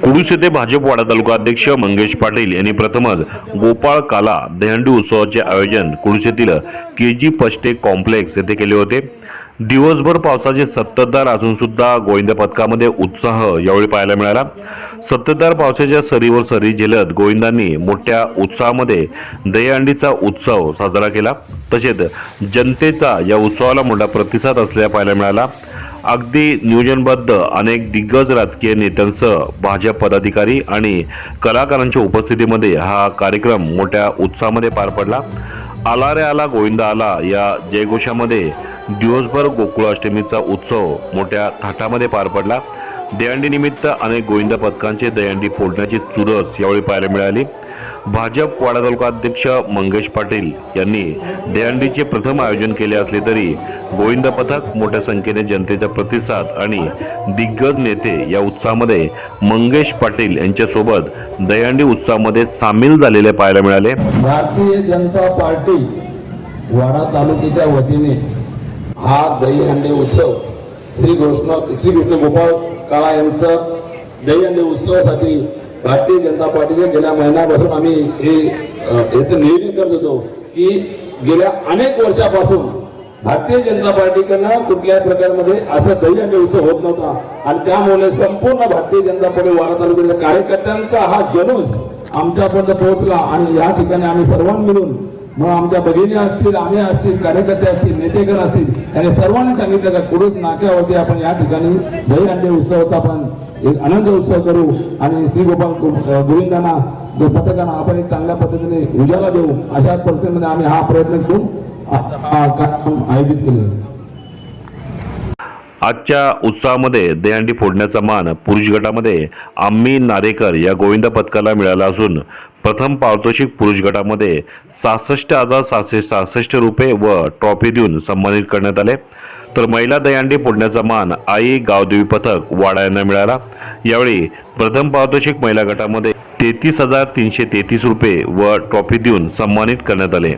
कुडूस येथे भाजप वाडा तालुका अध्यक्ष मंगेश पाटील यांनी प्रथमच गोपाळ काला दहंडी उत्सवाचे आयोजन कुडूस येथील के जी पष्टे कॉम्प्लेक्स येथे केले होते. दिवसभर पावसाचे संततधार असून सुद्धा गोविंद पथकामध्ये उत्साह यावेळी पाहायला मिळाला. संततधार पावसाच्या सरीवर सरी झेलत गोविंदांनी मोठ्या उत्साहामध्ये दहीहंडीचा उत्सव साजरा केला. तसेच जनतेचा या उत्सवाला मोठा प्रतिसाद असल्या पाहायला मिळाला. अगदी नियोजनबद्ध अनेक दिग्गज राजकीय नेत्यांसह भाजप पदाधिकारी आणि कलाकारांच्या उपस्थितीमध्ये हा कार्यक्रम मोठ्या उत्साहामध्ये पार पडला. आला रे आला गोविंदा आला या जयघोषामध्ये दिवसभर गोकुळाष्टमीचा उत्सव मोठ्या थाटामध्ये पार पडला. दहीहंडीनिमित्त अनेक गोविंदा पथकांचे दहीहंडी फोडण्याची चुरस यावेळी पाहायला मिळाली. भाजप वाडा तालुका अध्यक्ष मंगेश पाटील यांनी दहीहंडीचे प्रथम आयोजन केले असले तरी गोविंद पथक मोठ्या संख्येने जनतेचा प्रतिसाद आणि दिग्गज नेते या उत्साहामध्ये मंगेश पाटील यांच्यासोबत दहीहंडी उत्सवामध्ये सामील झालेले पाहायला मिळाले. भारतीय जनता पार्टी वाडा तालुक्याच्या वतीने हा दहीहंडी उत्सव श्री कृष्ण श्रीकृष्ण गोपाळ काळा यांचं दहीहंडी उत्सवासाठी भारतीय जनता पार्टीच्या गेल्या महिन्यापासून आम्ही हे याचं नियोजन करत होतो की गेल्या अनेक वर्षापासून भारतीय जनता पार्टीकडनं कुठल्याही प्रकारमध्ये असं दहीहंडी उत्सव होत नव्हता. आणि त्यामुळे संपूर्ण भारतीय जनता पार्टी वाडा तालुक्यातल्या कार्यकर्त्यांचा हा जल्लोष आमच्यापर्यंत पोहोचला. आणि या ठिकाणी आम्ही सर्वांनी मिळून मग आमच्या भगिनी असतील आम्ही असतील कार्यकर्ते असतील नेतेगण असतील यांनी सर्वांनी सांगितलं का कुरुज नाक्यावरती आपण या ठिकाणी दही अंडे उत्सवाचा आपण एक आनंद उत्सव करू आणि श्री गोपाल गोविंदांना जो पथकांना आपण एक चांगल्या पद्धतीने उजाला देऊ. अशा परिस्थितीमध्ये आम्ही हा प्रयत्न करून कार्यक्रम आयोजित केले आजच्या उत्सवामध्ये दहीहंडी फोडण्याचा मान पुरुष गटामध्ये आम्ही नारेकर या गोविंद पथकाला मिळाला असून प्रथम पारितोषिक पुरुष गटामध्ये सहासष्ट हजार सहाशे सहासष्ट रुपये व ट्रॉफी देऊन सन्मानित करण्यात आले. तर महिला दहीहंडी फोडण्याचा मान आई गावदेवी पथक वाडा यांना मिळाला. यावेळी प्रथम पारितोषिक महिला गटामध्ये तेहतीस हजार तीनशे तेहतीस रुपये व ट्रॉफी देऊन सन्मानित करण्यात आले.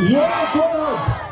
ये कोण